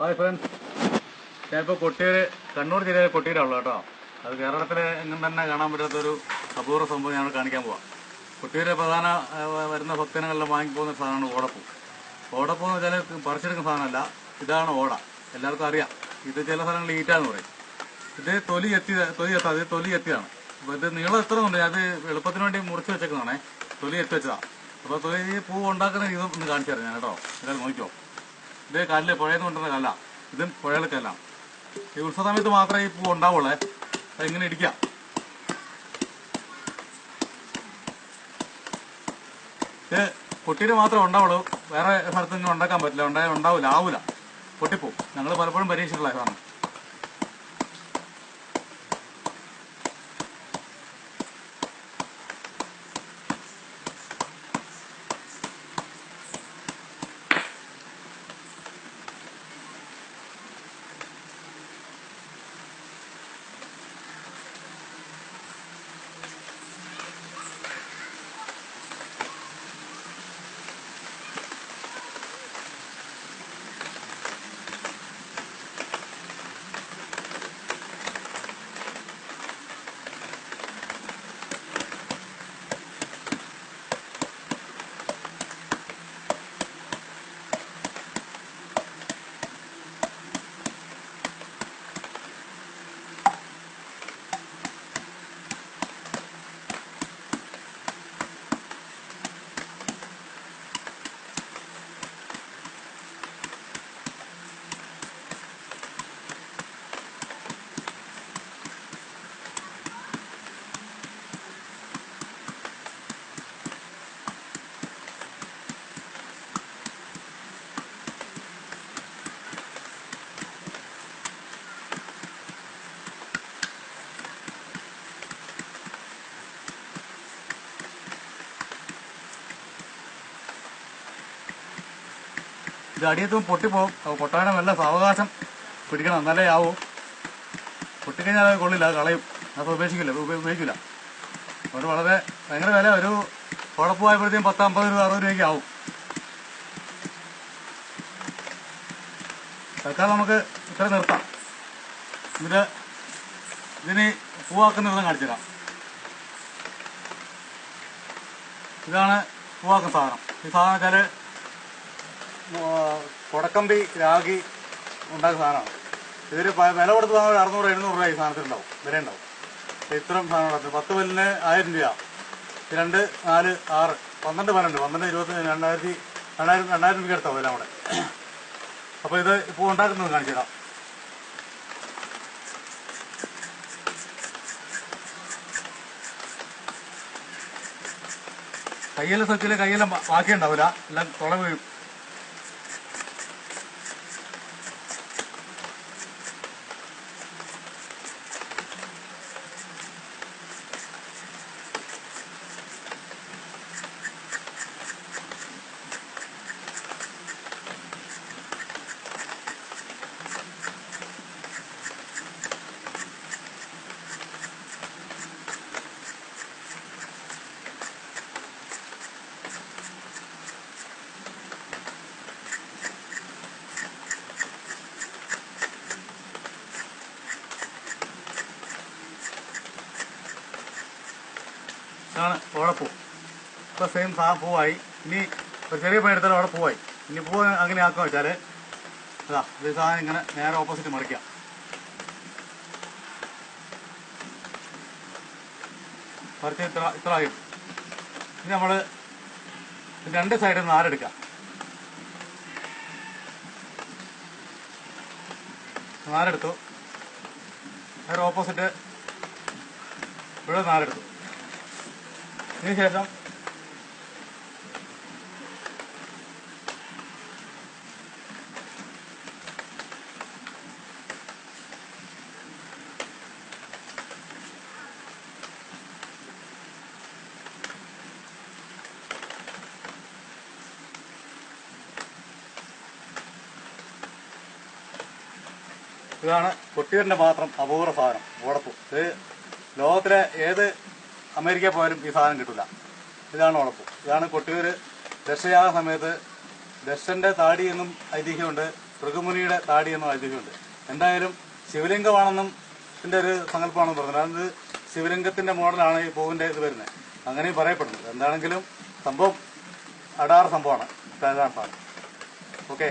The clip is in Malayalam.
Hi friends. ഞാനിപ്പോൾ കൊട്ടിയൂര് കണ്ണൂർ ജില്ലയിലെ കൊട്ടിയൂരാണല്ലോ കേട്ടോ. അത് കേരളത്തിലെ എങ്ങും തന്നെ കാണാൻ പറ്റാത്തൊരു അപൂർവ സംഭവം ഞങ്ങൾ കാണിക്കാൻ പോവാം. കൊട്ടിയൂരിലെ പ്രധാന വരുന്ന ഭക്തനങ്ങളെല്ലാം വാങ്ങിപ്പോകുന്ന സാധനമാണ് ഓടപ്പൂ. ഓടപ്പൂ എന്ന് വെച്ചാൽ പറിച്ചെടുക്കുന്ന സാധനമല്ല ഇതാണ് ഓട. എല്ലാവർക്കും അറിയാം. ഇത് ചില സ്ഥലങ്ങളിൽ ഈറ്റാന്ന് പറയും. ഇത് തൊലി എത്തി തൊലി എത്താം ഇത് തൊലി എത്തിയതാണ്. അപ്പോൾ ഇത് നീളം എത്ര ഉണ്ട് അത് എളുപ്പത്തിന് വേണ്ടി മുറിച്ച് വെച്ചേക്കുന്നതാണേ. തൊലി എത്തി വെച്ചതാണ് അപ്പോൾ തൊലി പൂ ഉണ്ടാക്കുന്ന രീതി ഒന്ന് കാണിച്ചു തരാം ഞാൻ കേട്ടോ. എന്തായാലും നോക്കിയോ ഇത് കല്ല് പുഴയിൽ നിന്ന് കൊണ്ടുവന്ന കല്ല. ഇതും പുഴയിലെ കല്ലാണ് ഈ ഉത്സവ സമയത്ത് മാത്രമേ ഈ പൂ ഉണ്ടാവുള്ളേ. അപ്പം ഇങ്ങനെ ഇടിക്കാം. ഇത് മാത്രമേ ഉണ്ടാവുള്ളൂ. വേറെ സ്ഥലത്ത് ഇങ്ങനെ ഉണ്ടാക്കാൻ പറ്റില്ല. ഉണ്ടായ ഉണ്ടാവില്ല ആവില്ല പൊട്ടിപ്പോവും. ഞങ്ങൾ പലപ്പോഴും പരീക്ഷിച്ചിട്ടുള്ള ഇതാണ്. ഇത് അടിയത്തും പൊട്ടിപ്പോവും അപ്പോൾ പൊട്ടാനും നല്ല സാവകാശം പിടിക്കണം എന്നാലേ ആവൂ. പൊട്ടിക്കഴിഞ്ഞാൽ അത് കൊള്ളില്ല അത് കളയും. അത് ഉപേക്ഷിക്കില്ല ഉപ- ഉപയോഗിക്കില്ല അതുകൊണ്ട് വളരെ ഭയങ്കര വില ഒരു കുഴപ്പമായപ്പോഴത്തേക്കും പത്ത് അമ്പത് രൂപ അറുപത് രൂപയ്ക്ക് ആവും. തൽക്കാലം നമുക്ക് ഇത്ര നിർത്താം. ഇത് ഇതിന് പൂവാക്കുന്ന വിധം കാണിച്ചു തരാം. ഇതാണ് പൂവാക്കുന്ന സാധനം. ഈ സാധനം വെച്ചാൽ കൊടക്കമ്പി രാഗി ഉണ്ടാക്കുന്ന സാധനമാണ്. ഇതൊരു പ- വില കൊടുത്ത് വാങ്ങാൻ ഒരു അറുന്നൂറ് എഴുന്നൂറ് രൂപ ഈ സാധനത്തിനുണ്ടാവും വില ഉണ്ടാവും ഇത്രയും സാധനം ഉണ്ടാക്കും പത്ത് പല്ലിന് ആയിരം രൂപ രണ്ട് നാല് ആറ് പന്ത്രണ്ട് പല്ലുണ്ട്. പന്ത്രണ്ട് ഇരുപത്തി രണ്ടായിരത്തി രണ്ടായിരം രണ്ടായിരം രൂപ എടുത്താവും എല്ലാം കൂടെ. അപ്പോൾ ഇത് ഇപ്പോൾ ഉണ്ടാക്കുന്നത് കാണിച്ചു തരാം കയ്യിലെ സ്വച്ചിൽ കയ്യിലെ ബാക്കി ഉണ്ടാവില്ല എല്ലാം തുള ഇതാണ് ഓടപ്പൂ ഇപ്പൊ സെയിം സാ പൂവായി. ഇനി ഒരു ചെറിയ പണി എടുത്താലും അവിടെ പൂവായി. ഇനി പൂവ് അങ്ങനെ ആക്കുക വെച്ചാൽ അതാ ഇത് സാധനം ഇങ്ങനെ നേരെ ഓപ്പോസിറ്റ് മറിക്കാം. മറിച്ച് ഇത്ര ഇത്ര ആയി. ഇനി നമ്മൾ രണ്ട് സൈഡിൽ നിന്ന് ആരെടുക്കാം നാരെടുത്തു നേരെ ഓപ്പോസിറ്റ് ഇവിടെ നാരെടുത്തു ഇതാണ് കുട്ടികളുടെ മാത്രം അപൂർവ സാധനം. ഉടപ്പ് ഇത് ലോകത്തിലെ ഏത് അമേരിക്ക പോയാലും ഈ സാധനം കിട്ടില്ല ഇതാണ് ഉണപ്പ് ഇതാണ് കൊട്ടിയൂര് ദശയാഗ സമയത്ത് ദശന്റെ താടി എന്നും ഐതിഹ്യമുണ്ട് ഭൃഗമുനിയുടെ താടി എന്നും ഐതിഹ്യമുണ്ട്. എന്തായാലും ശിവലിംഗമാണെന്നും ഇതിന്റെ ഒരു സങ്കല്പമാണെന്ന് പറഞ്ഞത്. അത് ശിവലിംഗത്തിന്റെ മോഡലാണ് ഈ പൂവിന്റെ ഇത് വരുന്നത്. അങ്ങനെയും പറയപ്പെടുന്നത് എന്താണെങ്കിലും സംഭവം അടാറ് സംഭവമാണ്. ഓക്കെ.